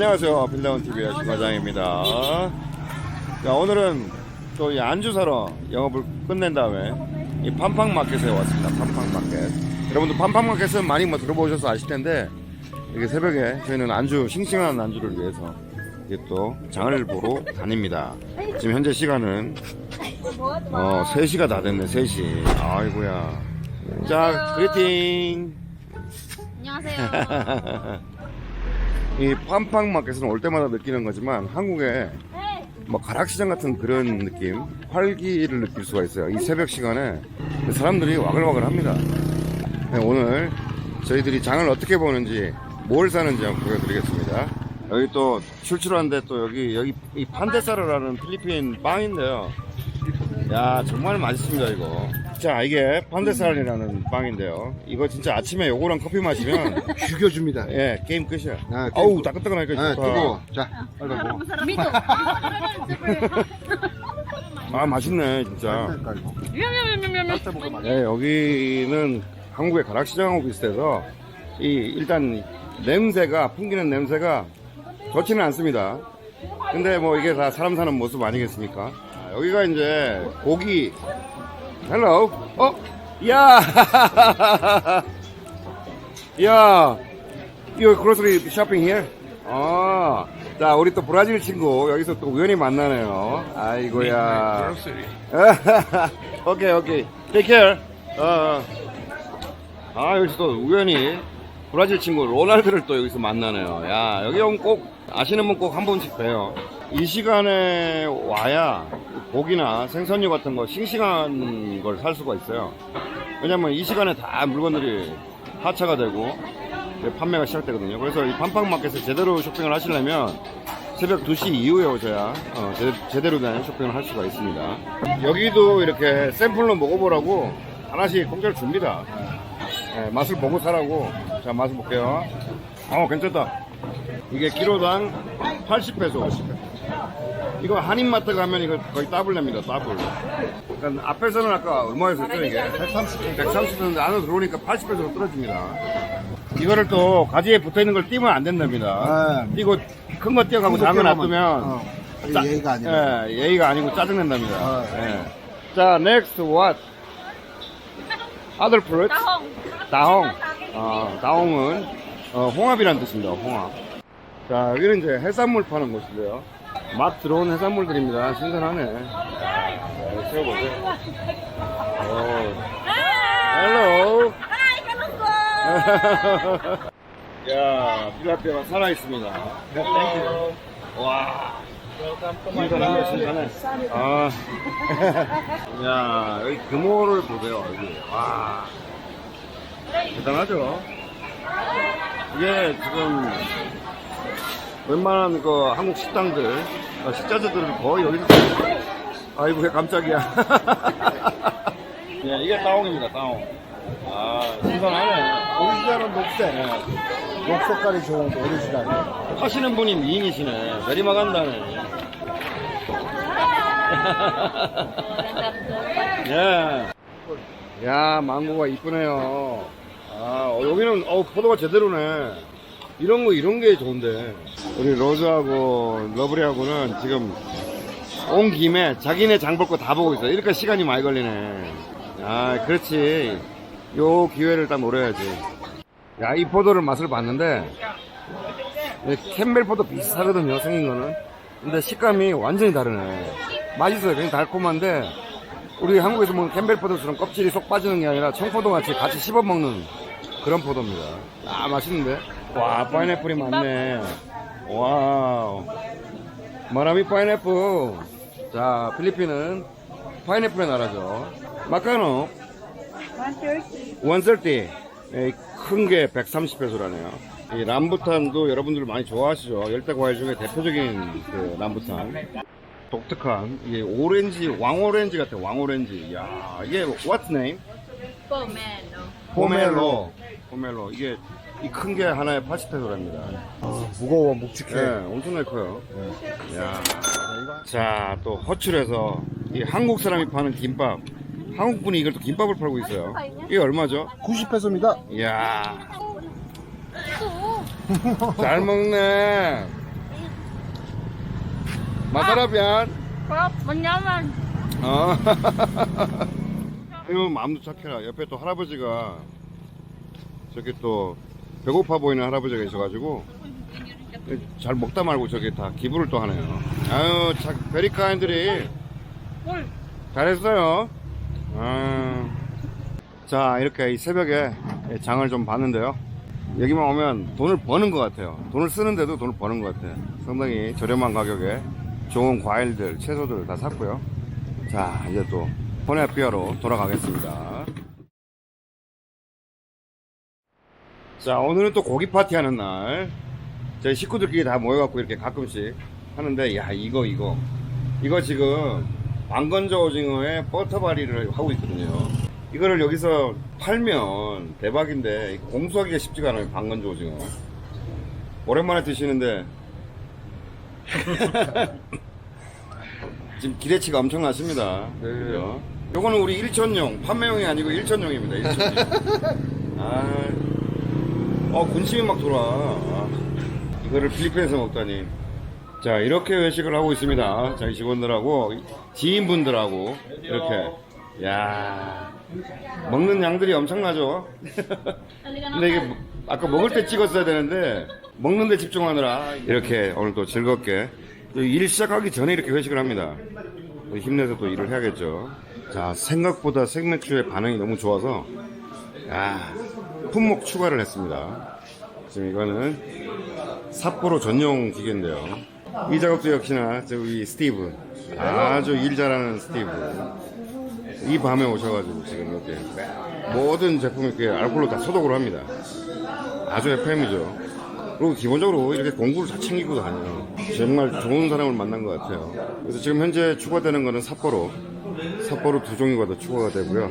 안녕하세요. 빌라운 TV의 김과장입니다. 자, 오늘은 또 이 안주 사러 영업을 끝낸 다음에 이 팜팡 마켓에 왔습니다. 팜팡 마켓. 여러분들 팜팡 마켓은 많이 뭐 들어보셔서 아실 텐데 이게 새벽에 저희는 안주 싱싱한 안주를 위해서 이게 또 장을 보러 다닙니다. 지금 현재 시간은 어 3시가 다 됐네. 3시. 아이고야. 자, 그리팅. 안녕하세요. 이 팜팡 마켓은 올 때마다 느끼는 거지만 한국에 뭐 가락시장 같은 그런 느낌, 활기를 느낄 수가 있어요. 이 새벽 시간에 사람들이 와글와글 합니다. 네, 오늘 저희들이 장을 어떻게 보는지, 뭘 사는지 한번 보여드리겠습니다. 여기 또 출출한데 또 여기, 여기 이 판데사르라는 필리핀 빵인데요. 야, 정말 맛있습니다, 이거. 자, 이게 판데사르라는 빵인데요. 이거 진짜 아침에 요거랑 커피 마시면 죽여줍니다. 예, 게임 끝이야. 아, 게임 어우, 끝. 따끈따끈하니까 아, 좋다. 뜨거워. 자, 빨리 먹어. 미도. 아, 맛있네, 진짜. 따뜻 먹어 맛 예, 여기는 한국의 가락시장하고 비슷해서, 이, 일단, 냄새가, 풍기는 냄새가 좋지는 않습니다. 근데 뭐 이게 다 사람 사는 모습 아니겠습니까? 아, 여기가 이제 고기, 헬로, 어? 야! 야! 이거 그로스리 쇼핑 here? 아, 자, 우리 또 브라질 친구 여기서 또 우연히 만나네요. 아이고야. 오케이, 오케이. Take care. 어, 어. 아, 여기서 또 우연히 브라질 친구 로날드를 또 여기서 만나네요. 야, 여기 오면 꼭 아시는 분 꼭 한 번씩 봬요. 이 시간에 와야 고기나 생선류 같은 거 싱싱한 걸 살 수가 있어요. 왜냐면 이 시간에 다 물건들이 하차가 되고 판매가 시작되거든요. 그래서 이 팜팡 마켓에 제대로 쇼핑을 하시려면 새벽 2시 이후에 오셔야 어, 제, 대로된 쇼핑을 할 수가 있습니다. 여기도 이렇게 샘플로 먹어보라고 하나씩 공짜로 줍니다. 네, 맛을 보고 사라고. 자, 맛을 볼게요. 어, 괜찮다. 이게 키로당 80페소. 이거 한인마트 가면 이거 거의 더블 냅니다, 더블. 그러니까 앞에서는 아까 얼마였었죠, 이게? 130, 130인데 안으로 들어오니까 80페소로 떨어집니다. 이거를 또 가지에 붙어 있는 걸 띄면 안 된답니다. 네. 띄고 큰거 띄어가고 작은 거 놔두면 어, 짜- 예의가 아니라. 예, 예의가 아니고 짜증낸답니다. 아. 예. 자, next what? Other fruits? 따홍. 다홍. 어, 다홍은 어, 홍합이라는 뜻입니다. 홍합. 자, 여기는 이제 해산물 파는 곳인데요. 막 들어온 해산물들입니다. 신선하네. 자, 세워보세요. 헬로. 야, 필라피아가 살아있습니다. 와. 신선하네, 신선해. 아. 야, 여기 금호를 보세요, 여기. 와. 대단하죠? 이게 지금 웬만한 그 한국 식당들, 어, 식자재들은 거의 여기서. 아이고, 왜 깜짝이야. 예, 이게 따옹입니다, 따옹. 아, 신선하네. 오리지널은 녹색. 녹 색깔이 좋은 거, 오리지널. 하시는 분이 미인이시네. 내리막 한다네. 예. 야, 망고가 이쁘네요. 아, 어, 여기는, 어, 포도가 제대로네. 이런 거, 이런 게 좋은데. 우리 로즈하고 러브리하고는 지금 온 김에 자기네 장 볼 거 다 보고 있어. 이렇게 시간이 많이 걸리네. 아, 그렇지. 요 기회를 딱 노려야지. 야, 이 포도를 맛을 봤는데, 예, 캠벨 포도 비슷하거든요, 생긴 거는. 근데 식감이 완전히 다르네. 맛있어요. 그냥 달콤한데, 우리 한국에서 먹는 캠벨 포도처럼 껍질이 쏙 빠지는 게 아니라 청포도 같이 같이 씹어 먹는 그런 포도입니다. 아, 맛있는데? 와, 파인애플이 많네. 와우. 마라미 파인애플. 자, 필리핀은 파인애플의 나라죠. 마카노. 130. 큰게 130페소라네요. 이 람부탄도 여러분들 많이 좋아하시죠? 열대 과일 중에 대표적인 그 람부탄. 독특한 이게 오렌지 왕오렌지 같아 왕오렌지. 야 이게 what name? 포멜로. 포멜로. 포멜로. 이게 이 큰 게 하나에 80페소랍니다. 어, 무거워, 묵직해. 네, 엄청나게 커요. 야. 자, 또 허출해서 이 한국 사람이 파는 김밥. 한국 분이 이걸 또 김밥을 팔고 있어요. 이게 얼마죠? 90페소입니다. 이야. 잘 먹네. 마사라비안. Bro, manyaman. 어. 이거 마음도 착해라. 옆에 또 할아버지가 저기 또 배고파 보이는 할아버지가 있어가지고 잘 먹다 말고 저기 다 기부를 또 하네요. 아유, 참 베리카인들이. 잘했어요. 아. 자, 이렇게 이 새벽에 장을 좀 봤는데요. 여기만 오면 돈을 버는 것 같아요. 돈을 쓰는데도 돈을 버는 것 같아요. 상당히 저렴한 가격에 좋은 과일들, 채소들 다 샀고요. 자, 이제 또 포네피아로 돌아가겠습니다. 자, 오늘은 또 고기 파티 하는 날. 저희 식구들끼리 다 모여갖고 이렇게 가끔씩 하는데, 야, 이거, 이거. 이거 지금 방건조 오징어에 버터바리를 하고 있거든요. 이거를 여기서 팔면 대박인데, 공수하기가 쉽지가 않아요, 방건조 오징어. 오랜만에 드시는데, 지금 기대치가 엄청나십니다. 그죠? 요거는 우리 일천용, 판매용이 아니고 일천용입니다, 일천용. 아, 어, 군침이 막 돌아. 아, 이거를 필리핀에서 먹다니. 자, 이렇게 외식을 하고 있습니다. 저희 직원들하고, 지인분들하고, 이렇게. 야 먹는 양들이 엄청나죠? 근데 이게, 뭐- 아까 먹을 때 찍었어야 되는데, 먹는 데 집중하느라, 이렇게 오늘 또 즐겁게, 또일 시작하기 전에 이렇게 회식을 합니다. 또 힘내서 또 일을 해야겠죠. 자, 생각보다 생맥주의 반응이 너무 좋아서, 야, 품목 추가를 했습니다. 지금 이거는 삿포로 전용 기계인데요. 이 작업도 역시나 저기 스티브 아주 일 잘하는 스티브 이 밤에 오셔가지고 지금 이렇게 모든 제품 이렇게 알콜로 다 소독을 합니다. 아주 FM이죠. 그리고 기본적으로 이렇게 공구를 다 챙기고 다녀요. 정말 좋은 사람을 만난 것 같아요. 그래서 지금 현재 추가되는 거는 삿포로 삿포로 두 종류가 더 추가가 되고요.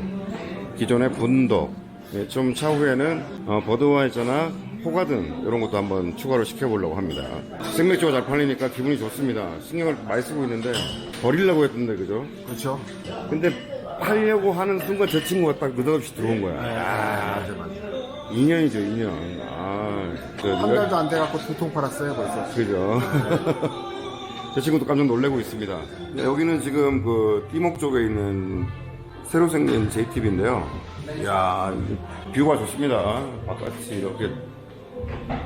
기존의 분도 예, 좀 차후에는 어, 버드와이저나 호가든 이런 것도 한번 추가로 시켜보려고 합니다. 생맥주가 잘 팔리니까 기분이 좋습니다. 신경을 많이 쓰고 있는데 버리려고 했던데 그죠? 그렇죠. 근데 팔려고 하는 순간 저 친구가 딱 느닷없이 들어온 거야. 아, 맞아 맞아. 2년이죠 2년. 아, 그한 달도 안 돼갖고 두통 팔았어요 벌써. 그죠. 제 친구도 깜짝 놀래고 있습니다. 네, 여기는 지금 그 띠목 쪽에 있는 새로 생긴 JTB인데요. 이야, 이 뷰가 좋습니다. 바깥이 이렇게.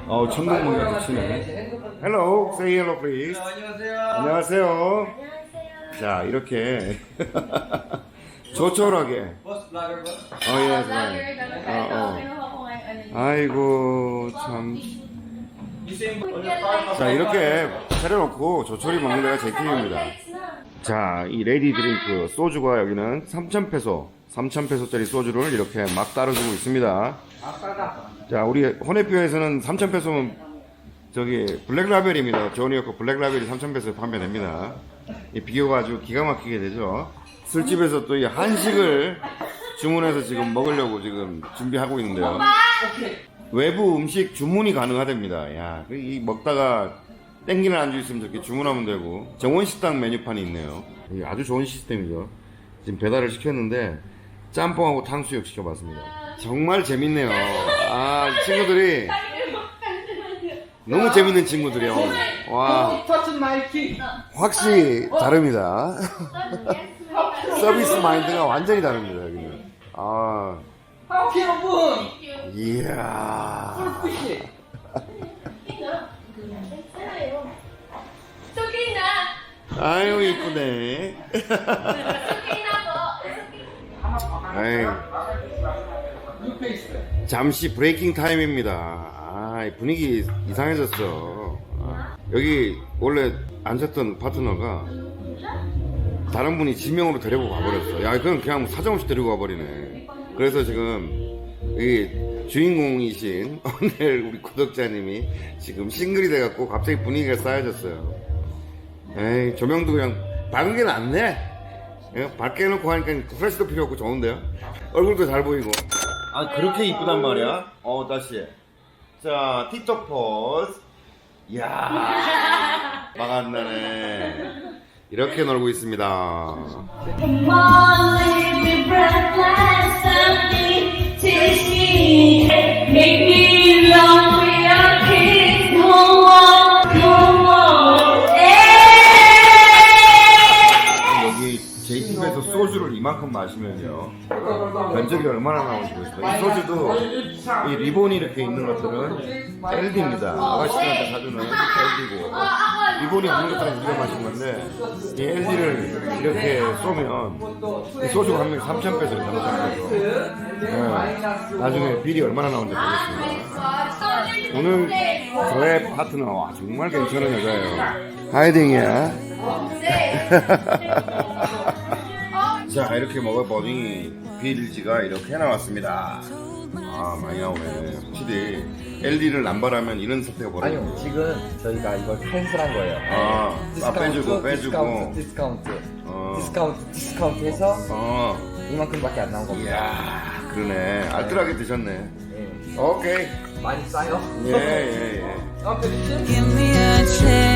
어, 천둥번개가 치네. Hello, say hello please. 안녕하세요. 자, 이렇게. 조촐하게. 어, 예, 네. 어, 어. 아이고, 참. 자 이렇게 차려놓고 조촐히 먹는 데가 제 팀입니다. 자 이 레디 드링크 소주가 여기는 3,000페소 3,000페소짜리 소주를 이렇게 막 따라주고 있습니다. 자 우리 호네피어에서는 3,000페소면 저기 블랙라벨입니다. 조니어커 블랙라벨이 3,000페소에 판매됩니다. 이 비교가 아주 기가 막히게 되죠. 술집에서 또 이 한식을 주문해서 지금 먹으려고 지금 준비하고 있는데요 외부 음식 주문이 가능하답니다. 야, 그이 먹다가 땡기는 안주 있으면 저렇게 주문하면 되고 정원식당 메뉴판이 있네요. 이게 아주 좋은 시스템이죠. 지금 배달을 시켰는데 짬뽕하고 탕수육 시켜봤습니다. 정말 재밌네요. 아, 이 친구들이 너무 재밌는 친구들이요. 와, 확실히 다릅니다. 서비스 마인드가 완전히 다릅니다. 여기는. 아, 이야. 아유 이쁘네. 아이. 잠시 브레이킹 타임입니다. 아, 이 분위기 이상해졌어. 아, 여기 원래 앉았던 파트너가 다른 분이 지명으로 데리고 가버렸어. 야, 그건 그냥 사정없이 데리고 가버리네. 그래서 지금 이 주인공이신 오늘 우리 구독자님이 지금 싱글이 돼갖고 갑자기 분위기가 쌓여졌어요. 에이, 조명도 그냥 밝은 게 낫네. 예, 밝게 해놓고 하니까 프레시도 필요 없고 좋은데요? 얼굴도 잘 보이고. 아, 그렇게 이쁘단 말이야? 어, 다시. 자, 틱톡 포즈. 이야, 막안 나네. 이렇게 놀고 있습니다. 이만큼 마시면요. 면적이 얼마나 나오는지 보십시오 이 소주도 이 리본이 이렇게 있는 것들은 LD입니다. 아가씨들한테 사주는 LD고. 리본이 없는 것들은 우리가 마신 건데 이 LD를 이렇게 쏘면 이 소주가 한 명에 3천 페소를 잘못하는 거죠 네. 나중에 비리 얼마나 나오는지 보겠습니다. 오늘 저의 파트너 와, 정말 괜찮은 여자예요. 하이딩이야 자 이렇게 먹어보니 빌지가 이렇게 나왔습니다 아 많이 나오네 확실히 LD를 남발하면 이런 사태가 벌어요 아니요, 지금 저희가 이걸 캔슬한 거예요. 아, 아, 빼주고, 빼주고. 디스카운트, 디스카운트, 어. 디스카운트, 디스카운트 해서 어 이만큼밖에 안 나온 겁니다. 이야 그러네 알뜰하게 드셨네 예. 오케이 많이 싸요? 예예예 Give me a chance.